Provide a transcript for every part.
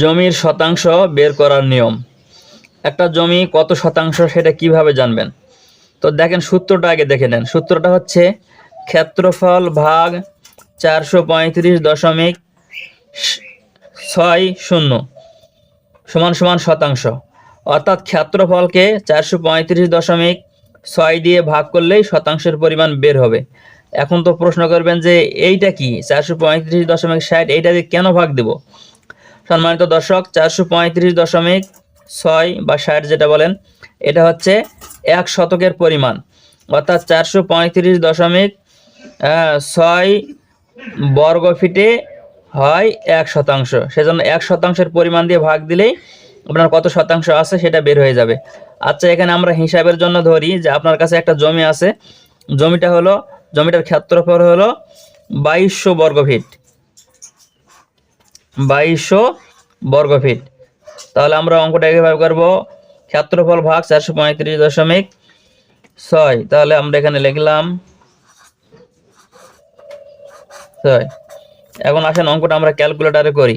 জমির শতাংশ বের করার নিয়ম। একটা জমি কত শতাংশ সেটা কীভাবে জানবেন? তো দেখেন সূত্রটা আগে দেখে নেন। সূত্রটা হচ্ছে ক্ষেত্রফল ভাগ চারশো পঁয়ত্রিশ দশমিক ছয় শূন্য সমান সমান শতাংশ। অর্থাৎ ক্ষেত্রফলকে চারশো পঁয়ত্রিশ দশমিক ছয় দিয়ে ভাগ করলেই শতাংশের পরিমাণ বের হবে। এখন তো প্রশ্ন করবেন যে এইটা কি? চারশো পঁয়ত্রিশ দশমিক ষাট এইটা দিয়ে কেন ভাগ দেব? সম্মানিত দর্শক, চারশো পঁয়ত্রিশ দশমিক ছয় বা ষাট যেটা বলেন, এটা হচ্ছে এক শতকের পরিমাণ। অর্থাৎ চারশো পঁয়ত্রিশ দশমিক ছয় বর্গ ফিটে হয় এক শতাংশ। সেজন্য এক শতাংশের পরিমাণ দিয়ে ভাগ দিলেই আপনার কত শতাংশ আছে সেটা বের হয়ে যাবে। আচ্ছা এখানে আমরা হিসাবের জন্য ধরি যে আপনার কাছে একটা জমি আছে। জমিটা হলো, জমিটার ক্ষেত্রফল হলো বাইশশো বর্গ ফিট বাইশশো বর্গ ফিট। তাহলে আমরা অঙ্কটা কীভাবে করব? ক্ষেত্রফল ভাগ চারশো পঁয়ত্রিশ দশমিক ছয়। তাহলে আমরা এখানে লিখলাম ছয়। এখন আসেন অঙ্কটা আমরা ক্যালকুলেটারে করি।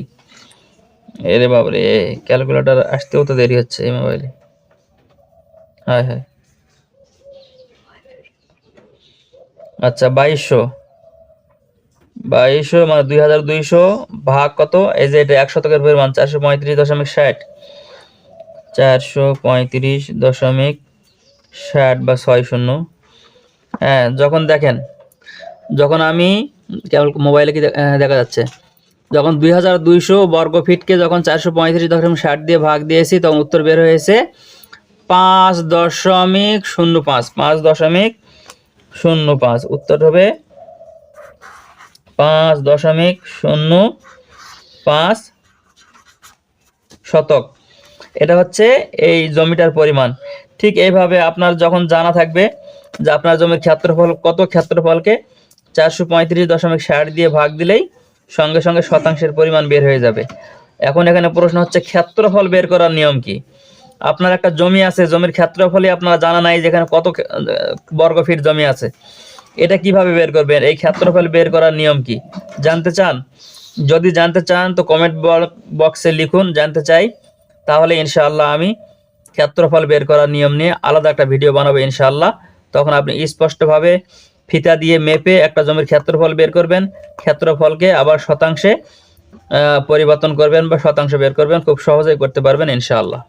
এরে বাবরে ক্যালকুলেটার আসতেও তো দেরি হচ্ছে এই মোবাইলে। হ্যাঁ হ্যাঁ। আচ্ছা বাইশশো। বাইশশো মানে দুই হাজার দুইশো ভাগ কত? এই যে এটা এক শতকের পরিমাণ চারশো পঁয়ত্রিশ দশমিক ষাট। চারশো পঁয়ত্রিশ দশমিক ষাট বা ছয় শূন্য। হ্যাঁ যখন দেখেন যখন আমি কেবল মোবাইলে কি হ্যাঁ, দেখা যাচ্ছে। যখন দুই হাজার দুইশো বর্গ ফিটকে যখন চারশো পঁয়ত্রিশ দশমিক ষাট দিয়ে ভাগ দিয়েছি তখন উত্তর বের হয়েছে পাঁচ দশমিক শূন্য পাঁচ পাঁচ দশমিক শূন্য পাঁচ। উত্তর হবে পাঁচ দশমিক শূন্য পাঁচ শতক। এটা হচ্ছে এই জমিটার পরিমাণ। ঠিক এইভাবে আপনার যখন জানা থাকবে যে আপনার জমির ক্ষেত্রফল কত, ক্ষেত্রফলকে চারশো পঁয়ত্রিশ দশমিক ষাট দিয়ে ভাগ দিলেই সঙ্গে সঙ্গে শতাংশের পরিমাণ বের হয়ে যাবে। এখন এখানে প্রশ্ন হচ্ছে, ক্ষেত্রফল বের করার নিয়ম কি? আপনার একটা জমি আছে, জমির ক্ষেত্রফলই আপনার জানা নাই যেখানে কত বর্গ ফিট জমি আছে। এটা কীভাবে বের করবেন? এই ক্ষেত্রফল বের করার নিয়ম কি? জানতে চান? যদি জানতে চান, তো কমেন্ট বক্সে লিখুন, জানতে চাই, তাহলে ইনশাআল্লাহ আমি ক্ষেত্রফল বের করার নিয়ম নিয়ে আলাদা একটা ভিডিও বানাবো ইনশাআল্লাহ। তখন আপনি স্পষ্টভাবে ফিতা দিয়ে মেপে একটা জমির ক্ষেত্রফল বের করবেন ক্ষেত্রফলকে আবার শতাংশে পরিবর্তন করবেন বা শতাংশ বের করবেন, খুব সহজেই করতে পারবেন ইনশাআল্লাহ।